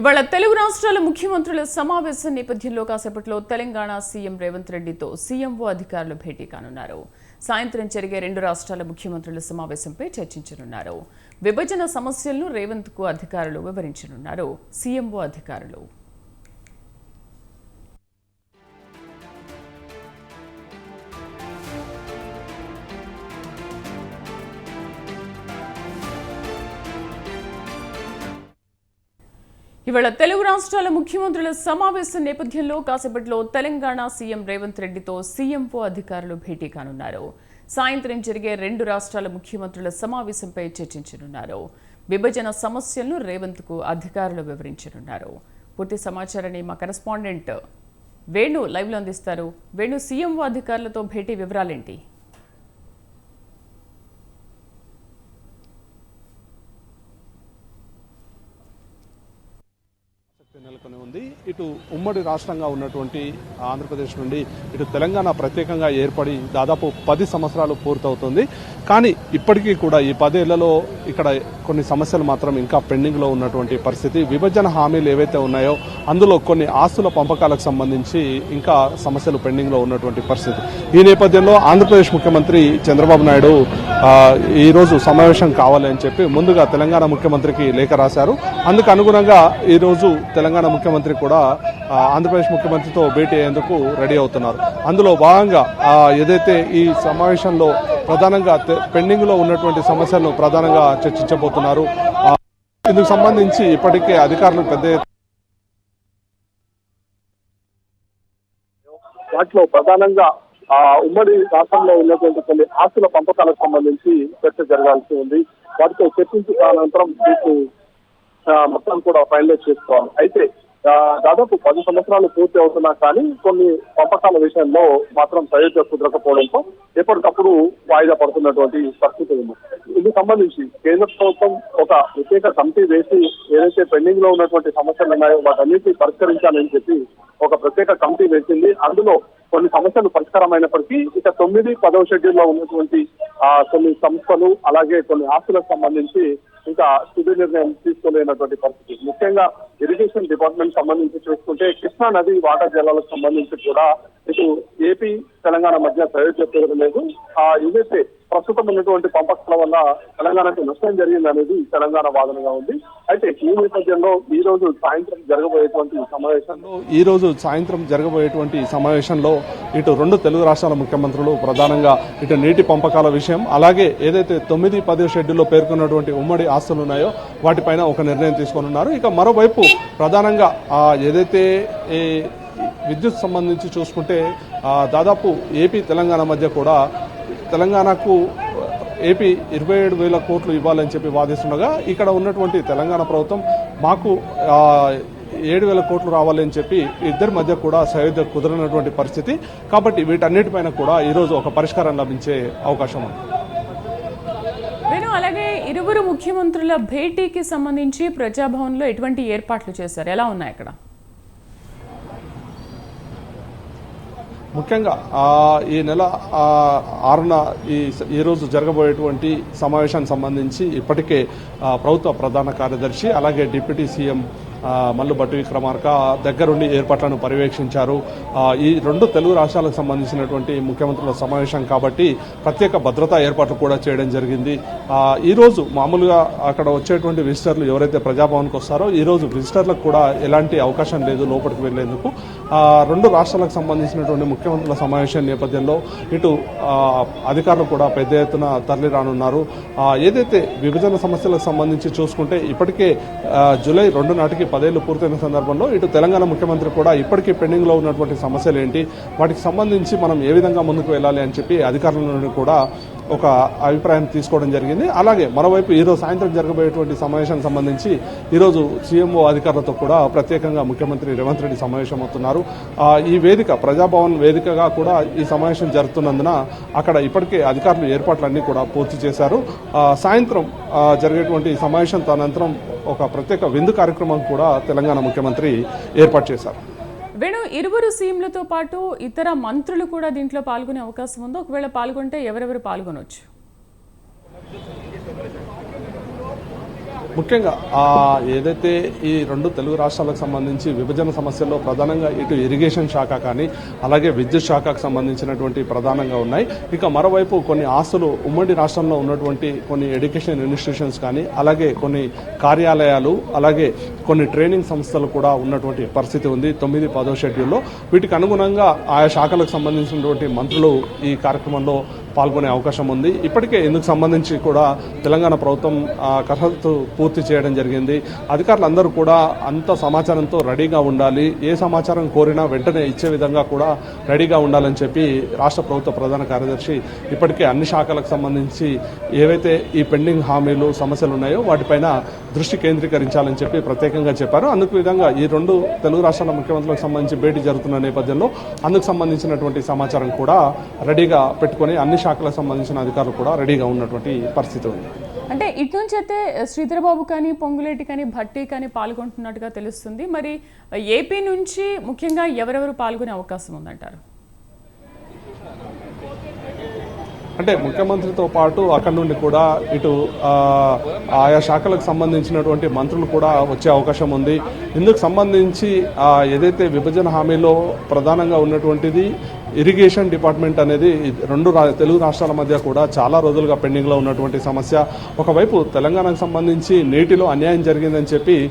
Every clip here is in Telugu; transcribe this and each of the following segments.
ఇవాళ తెలుగు రాష్ట్రాల ముఖ్యమంత్రుల సమావేశం నేపథ్యంలో కాసేపట్లో తెలంగాణ సీఎం రేవంత్ రెడ్డితో సీఎంఓ అధికారులు భేటీ కానున్నారు. సాయంత్రం జరిగే రెండు రాష్ట్రాల ముఖ్యమంత్రుల సమావేశంపై చర్చించనున్నారు. విభజన సమస్యలను రేవంత్కు అధికారులు వివరించనున్నారు. సీఎంఓ అధికారులు ఇవాళ తెలుగు రాష్ట్రాల ముఖ్యమంత్రుల సమావేశం నేపథ్యంలో కాసేపట్లో తెలంగాణ సీఎం రేవంత్ రెడ్డితో సీఎంఓ అధికారులు భేటీ కానున్నారు. సాయంత్రం జరిగే రెండు రాష్ట్రాల ముఖ్యమంత్రుల సమావేశంపై చర్చించనున్నారు. విభజన సమస్యలను రేవంత్కు అధికారులు వివరించనున్నారు. పూర్తి సమాచారాన్ని మా కరెస్పాండెంట్ వేణు లైవ్లో అందిస్తారు. వేణు సీఎంఓ అధికారులతో భేటీ వివరాలేంటి? ఇటు ఉమ్మడి రాష్ట్రంగా ఉన్నటువంటి ఆంధ్రప్రదేశ్ నుండి ఇటు తెలంగాణ ప్రత్యేకంగా ఏర్పడి దాదాపు పది సంవత్సరాలు పూర్తవుతుంది. కానీ ఇప్పటికీ కూడా ఈ పదేళ్ళలో ఇక్కడ కొన్ని సమస్యలు మాత్రం ఇంకా పెండింగ్లో ఉన్నటువంటి పరిస్థితి. విభజన హామీలు ఏవైతే ఉన్నాయో అందులో కొన్ని ఆస్తుల పంపకాలకు సంబంధించి ఇంకా సమస్యలు పెండింగ్లో ఉన్నటువంటి పరిస్థితి. ఈ నేపథ్యంలో ఆంధ్రప్రదేశ్ ముఖ్యమంత్రి చంద్రబాబు నాయుడు ఈరోజు సమావేశం కావాలి అని చెప్పి ముందుగా తెలంగాణ ముఖ్యమంత్రికి లేఖ రాశారు. అందుకు అనుగుణంగా ఈరోజు తెలంగాణ ముఖ్యమంత్రి కూడా ఆంధ్రప్రదేశ్ ముఖ్యమంత్రితో భేటీ అయ్యేందుకు రెడీ అవుతున్నారు. అందులో భాగంగా ఆ, ఏదైతే ఈ సమావేశంలో ప్రధానంగా పెండింగ్లో ఉన్నటువంటి సమస్యలను ప్రధానంగా చర్చించబోతున్నారు. ఇందుకు సంబంధించి ఇప్పటికే అధికారులు పెద్ద వాటిలో ప్రధానంగా ఆ ఉమ్మడి రాష్ట్రంలో ఉన్నటువంటి కొన్ని ఆస్తుల పంపకాలకు సంబంధించి చర్చ జరగాల్సి ఉంది. వాటితో చర్చించిన అనంతరం మీకు మొత్తం కూడా ఫైనలైజ్ చేసుకోవాలి. అయితే దాదాపు పది సంవత్సరాలు పూర్తి అవుతున్నా కానీ కొన్ని పంపకాల విషయంలో మాత్రం ప్రయోజనం కుదరకపోవడంతో ఎప్పటికప్పుడు వాయిదా పడుతున్నటువంటి పరిస్థితి ఉంది. ఇందుకు సంబంధించి కేంద్ర ప్రభుత్వం ఒక ప్రత్యేక కమిటీ వేసి ఏదైతే పెండింగ్లో ఉన్నటువంటి సమస్యలు ఉన్నాయో వాటన్నిటిని పరిష్కరించాలని చెప్పి ఒక ప్రత్యేక కమిటీ వేసింది. అందులో కొన్ని సమస్యలు పరిష్కారమైనప్పటికీ ఇక తొమ్మిది పదవ షెడ్యూల్లో ఉన్నటువంటి కొన్ని సంస్థలు అలాగే కొన్ని ఆస్తులకు సంబంధించి ఇంకా తుది నిర్ణయం తీసుకోలేనటువంటి పరిస్థితి. ముఖ్యంగా ఇరిగేషన్ డిపార్ట్మెంట్ సంబంధించి చూసుకుంటే కృష్ణా నది వాటర్ జలాలకు సంబంధించి కూడా ఇటు ఏపీ తెలంగాణ మధ్య ప్రయోజనం లేదు. ఆ ఏదైతే ప్రస్తుతం ఉన్నటువంటి పంపకాల వల్ల తెలంగాణకు నష్టం జరిగింది అనేది తెలంగాణ వాదనగా ఉంది. అయితే ఈ నేపథ్యంలో ఈ రోజు సాయంత్రం జరగబోయేటువంటి సమావేశంలో ఈ రోజు సాయంత్రం జరగబోయేటువంటి సమావేశంలో ఇటు రెండు తెలుగు రాష్ట్రాల ముఖ్యమంత్రులు ప్రధానంగా ఇటు నీటి పంపకాల విషయం అలాగే ఏదైతే తొమ్మిది పది షెడ్యూల్లో పేర్కొన్నటువంటి ఉమ్మడి ఆస్తులు ఉన్నాయో వాటిపైన ఒక నిర్ణయం తీసుకోనున్నారు ఇక మరోవైపు ప్రధానంగా ఏదైతే విద్యుత్ సంబంధించి చూసుకుంటే దాదాపు ఏపీ తెలంగాణ మధ్య కూడా తెలంగాణకు ఏపీ ఇరవై ఏడు వేల కోట్లు ఇవ్వాలని చెప్పి వాదిస్తుండగా ఇక్కడ ఉన్నటువంటి తెలంగాణ ప్రభుత్వం మాకు ఏడు వేల కోట్లు రావాలని చెప్పి ఇద్దరి మధ్య కూడా సయోధ్య కుదరనటువంటి పరిస్థితి. కాబట్టి వీటన్నిటిపైన కూడా ఈరోజు ఒక పరిష్కారం లభించే అవకాశం ఉంది. అలాగే ఇరువురు ముఖ్యమంత్రుల భేటీకి సంబంధించి ప్రజాభవన్లో ఎటువంటి ఏర్పాట్లు చేశారు? ఎలా ఉన్నాయి అక్కడ? ముఖ్యంగా ఈ నెల ఆరున ఈ ఈరోజు రోజు జరగబోయేటువంటి సమావేశానికి సంబంధించి ఇప్పటికే ప్రభుత్వ ప్రధాన కార్యదర్శి అలాగే డిప్యూటీ సీఎం మల్లు భట్టి విక్రమార్క దగ్గరుండి ఏర్పాట్లను పర్యవేక్షించారు. ఈ రెండు తెలుగు రాష్ట్రాలకు సంబంధించినటువంటి ముఖ్యమంత్రుల సమావేశం కాబట్టి ప్రత్యేక భద్రతా ఏర్పాట్లు కూడా చేయడం జరిగింది. ఈరోజు మామూలుగా అక్కడ వచ్చేటువంటి విజిటర్లు ఎవరైతే ప్రజాభవన్కి వస్తారో ఈ రోజు విజిటర్లకు కూడా ఎలాంటి అవకాశం లేదు లోపలికి వెళ్ళేందుకు రెండు రాష్ట్రాలకు సంబంధించినటువంటి ముఖ్యమంత్రుల సమావేశం నేపథ్యంలో ఇటు అధికారులు కూడా పెద్ద ఎత్తున తరలి రానున్నారు ఏదైతే విభజన సమస్యలకు సంబంధించి చూసుకుంటే ఇప్పటికే జూలై రెండు నాటికి పదేళ్ళు పూర్తయిన సందర్భంలో ఇటు తెలంగాణ ముఖ్యమంత్రి కూడా ఇప్పటికీ పెండింగ్లో ఉన్నటువంటి సమస్యలు ఏంటి వాటికి సంబంధించి మనం ఏ విధంగా ముందుకు వెళ్ళాలి అని చెప్పి అధికారుల నుండి కూడా ఒక అభిప్రాయం తీసుకోవడం జరిగింది. అలాగే మరోవైపు ఈరోజు సాయంత్రం జరగబోయేటువంటి సమావేశానికి సంబంధించి ఈరోజు సీఎంఓ అధికారులతో కూడా ప్రత్యేకంగా ముఖ్యమంత్రి రేవంత్ రెడ్డి సమావేశమవుతున్నారు అవుతున్నారు. ఈ వేదిక ప్రజాభవన్ వేదికగా కూడా ఈ సమావేశం జరుగుతున్నందున అక్కడ ఇప్పటికే అధికారులు ఏర్పాట్లన్నీ కూడా పూర్తి చేశారు. సాయంత్రం జరిగేటువంటి సమావేశం అనంతరం ఒక ప్రత్యేక విందు కార్యక్రమం కూడా తెలంగాణ ముఖ్యమంత్రి ఏర్పాటు చేశారు. వేణు ఇరువురు సీఎంలతో పాటు ఇతర మంత్రులు కూడా దీంట్లో పాల్గొనే అవకాశం ఉందో? ఒకవేళ పాల్గొంటే ఎవరెవరు పాల్గొనవచ్చు ముఖ్యంగా ఆ, ఏదైతే ఈ రెండు తెలుగు రాష్ట్రాలకు సంబంధించి విభజన సమస్యల్లో ప్రధానంగా ఇటు ఇరిగేషన్ శాఖ కానీ అలాగే విద్యుత్ శాఖకు సంబంధించినటువంటి ప్రధానంగా ఉన్నాయి. ఇక మరోవైపు కొన్ని ఆస్తులు ఉమ్మడి రాష్ట్రంలో ఉన్నటువంటి కొన్ని ఎడ్యుకేషన్ ఇన్స్టిట్యూషన్స్ కానీ అలాగే కొన్ని కార్యాలయాలు అలాగే కొన్ని ట్రైనింగ్ సంస్థలు కూడా ఉన్నటువంటి పరిస్థితి ఉంది తొమ్మిది పదో షెడ్యూల్లో. వీటికి అనుగుణంగా ఆయా శాఖలకు సంబంధించినటువంటి మంత్రులు ఈ కార్యక్రమంలో పాల్గొనే అవకాశం ఉంది. ఇప్పటికే ఇందుకు సంబంధించి కూడా తెలంగాణ ప్రభుత్వం కసరత్తు పూర్తి చేయడం జరిగింది. అధికారులందరూ కూడా అంత సమాచారంతో రెడీగా ఉండాలి. ఏ సమాచారం కోరినా వెంటనే ఇచ్చే విధంగా కూడా రెడీగా ఉండాలని చెప్పి రాష్ట్ర ప్రభుత్వ ప్రధాన కార్యదర్శి ఇప్పటికే అన్ని శాఖలకు సంబంధించి ఏవైతే ఈ పెండింగ్ హామీలు సమస్యలు ఉన్నాయో వాటిపైన దృష్టి కేంద్రీకరించాలని చెప్పి ప్రత్యేకంగా చెప్పారు. అందుకు విధంగా ఈ రెండు తెలుగు రాష్ట్రాల ముఖ్యమంత్రులకు సంబంధించి భేటీ జరుగుతున్న నేపథ్యంలో అందుకు సంబంధించినటువంటి సమాచారం కూడా రెడీగా పెట్టుకొని అన్ని శాఖలకు సంబంధించిన అధికారులు కూడా రెడీగా ఉన్నటువంటి పరిస్థితి ఉంది. అంటే ఇటు నుంచి అయితే శ్రీధరబాబు కానీ పొంగులేటి కానీ భట్టి కానీ పాల్గొంటున్నట్టుగా తెలుస్తుంది. మరి ఏపీ నుంచి ముఖ్యంగా ఎవరెవరు పాల్గొనే అవకాశం ఉందంటారు? అంటే ముఖ్యమంత్రితో పాటు అక్కడి నుండి కూడా ఇటు ఆ, ఆయా శాఖలకు సంబంధించినటువంటి మంత్రులు కూడా వచ్చే అవకాశం ఉంది. ఇందుకు సంబంధించి ఏదైతే విభజన హామీలో ప్రధానంగా ఉన్నటువంటిది ఇరిగేషన్ డిపార్ట్మెంట్ అనేది రెండు రా- తెలుగు రాష్ట్రాల మధ్య కూడా చాలా రోజులుగా పెండింగ్లో ఉన్నటువంటి సమస్య. ఒకవైపు తెలంగాణకు సంబంధించి నీటిలో అన్యాయం జరిగిందని చెప్పి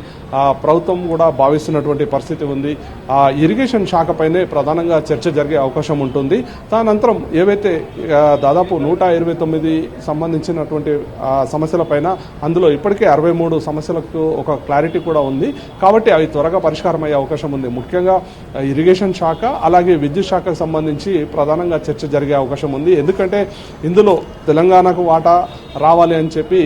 ప్రభుత్వం కూడా భావిస్తున్నటువంటి పరిస్థితి ఉంది. ఆ ఇరిగేషన్ శాఖపైనే ప్రధానంగా చర్చ జరిగే అవకాశం ఉంటుంది. దానంతరం ఏవైతే దాదాపు నూట ఇరవై తొమ్మిది సంబంధించినటువంటి సమస్యలపైన అందులో ఇప్పటికే అరవై మూడు సమస్యలకు ఒక క్లారిటీ కూడా ఉంది. కాబట్టి అవి త్వరగా పరిష్కారం అయ్యే అవకాశం ఉంది. ముఖ్యంగా ఇరిగేషన్ శాఖ అలాగే విద్యుత్ శాఖకు సంబంధించి ప్రధానంగా చర్చ జరిగే అవకాశం ఉంది. ఎందుకంటే ఇందులో తెలంగాణకు వాటా రావాలి అని చెప్పి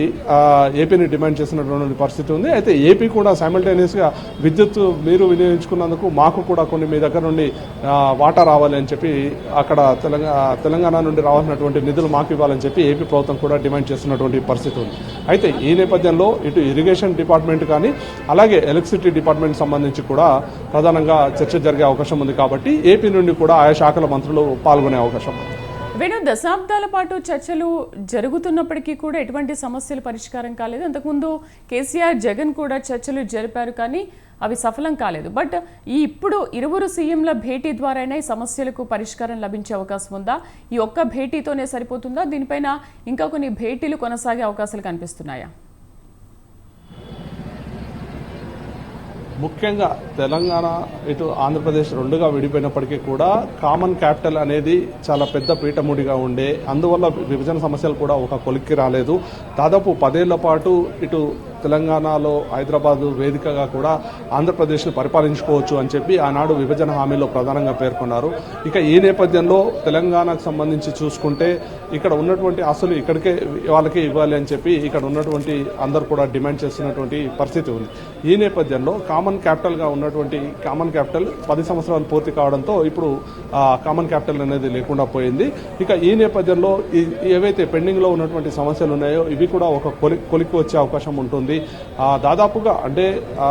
ఏపీని డిమాండ్ చేసినటువంటి పరిస్థితి ఉంది. అయితే ఏపీ కూడా సైమల్టేనియస్గా విద్యుత్ మీరు వినియోగించుకున్నందుకు మాకు కూడా కొన్ని మీ దగ్గర నుండి వాటా రావాలి అని చెప్పి అక్కడ తెలంగాణ తెలంగాణ నుండి రావాల్సినటువంటి నిధులు మాకు ఇవ్వాలని చెప్పి ఏపీ ప్రభుత్వం కూడా డిమాండ్ చేస్తున్నటువంటి పరిస్థితి ఉంది. అయితే ఈ నేపథ్యంలో ఇటు ఇరిగేషన్ డిపార్ట్మెంట్ కానీ అలాగే ఎలక్ట్రిసిటీ డిపార్ట్మెంట్ సంబంధించి కూడా ప్రధానంగా చర్చ జరిగే అవకాశం ఉంది కాబట్టి ఏపీ నుండి కూడా ఆయా శాఖల మంత్రులు పాల్గొనే అవకాశం ఉంది. వేణు దశాబ్దాల పాటు చర్చలు జరుగుతున్నప్పటికీ కూడా ఎటువంటి సమస్యలు పరిష్కారం కాలేదు. అంతకుముందు కేసీఆర్ జగన్ కూడా చర్చలు జరిపారు కానీ అవి సఫలం కాలేదు. బట్ ఈ ఇప్పుడు ఇరువురు సీఎంల భేటీ ద్వారానే ఈ సమస్యలకు పరిష్కారం లభించే అవకాశం ఉందా? ఈ ఒక్క భేటీతోనే సరిపోతుందా? దీనిపైన ఇంకా కొన్ని భేటీలు కొనసాగే అవకాశాలు కనిపిస్తున్నాయా? ముఖ్యంగా తెలంగాణ ఇటు ఆంధ్రప్రదేశ్ రెండుగా విడిపోయినప్పటికీ కూడా కామన్ క్యాపిటల్ అనేది చాలా పెద్ద పీఠముడిగా ఉండే అందువల్ల విభజన సమస్యలు కూడా ఒక కొలిక్కి రాలేదు. దాదాపు పదేళ్ళ పాటు ఇటు తెలంగాణలో హైదరాబాద్ వేదికగా కూడా ఆంధ్రప్రదేశ్ను పరిపాలించుకోవచ్చు అని చెప్పి ఆనాడు విభజన హామీలో ప్రధానంగా పేర్కొన్నారు. ఇక ఈ నేపథ్యంలో తెలంగాణకు సంబంధించి చూసుకుంటే ఇక్కడ ఉన్నటువంటి ఆస్తులు ఇక్కడికే వాళ్ళకే ఇవ్వాలి అని చెప్పి ఇక్కడ ఉన్నటువంటి అందరు కూడా డిమాండ్ చేస్తున్నటువంటి పరిస్థితి ఉంది. ఈ నేపథ్యంలో కామన్ క్యాపిటల్గా ఉన్నటువంటి కామన్ క్యాపిటల్ పది సంవత్సరాలు పూర్తి కావడంతో ఇప్పుడు కామన్ క్యాపిటల్ అనేది లేకుండా పోయింది. ఇక ఈ నేపథ్యంలో ఏవైతే పెండింగ్లో ఉన్నటువంటి సమస్యలు ఉన్నాయో ఇవి కూడా ఒక కొలి కొలిక్కి వచ్చే అవకాశం ఉంటుంది. దాదాపుగా అంటే ఆ,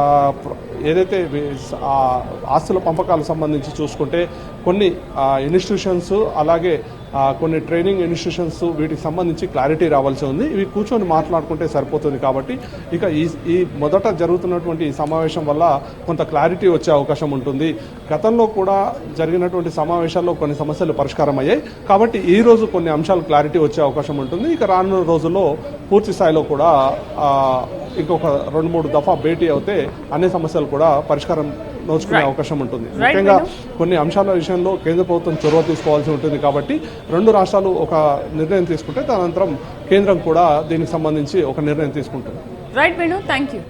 ఏదైతే ఆస్తుల పంపకాలకు సంబంధించి చూసుకుంటే కొన్ని ఇన్స్టిట్యూషన్స్ అలాగే కొన్ని ట్రైనింగ్ ఇన్స్టిట్యూషన్స్ వీటికి సంబంధించి క్లారిటీ రావాల్సి ఉంది. ఇవి కూర్చొని మాట్లాడుకుంటే సరిపోతుంది కాబట్టి ఇక ఈ ఈ మొదట జరుగుతున్నటువంటి ఈ సమావేశం వల్ల కొంత క్లారిటీ వచ్చే అవకాశం ఉంటుంది. గతంలో కూడా జరిగినటువంటి సమావేశాల్లో కొన్ని సమస్యలు పరిష్కారం అయ్యాయి. కాబట్టి ఈ రోజు కొన్ని అంశాలు క్లారిటీ వచ్చే అవకాశం ఉంటుంది. ఇక రానున్న రోజుల్లో పూర్తి స్థాయిలో కూడా ఇంకొక రెండు మూడు దఫా భేటీ అవుతే అన్ని సమస్యలు కూడా పరిష్కారం నోచుకునే అవకాశం ఉంటుంది. ముఖ్యంగా కొన్ని అంశాల విషయంలో కేంద్ర ప్రభుత్వం చొరవ తీసుకోవాల్సి ఉంటుంది కాబట్టి రెండు రాష్ట్రాలు ఒక నిర్ణయం తీసుకుంటే తదనంతరం కేంద్రం కూడా దీనికి సంబంధించి ఒక నిర్ణయం తీసుకుంటుంది. Right Venu thank you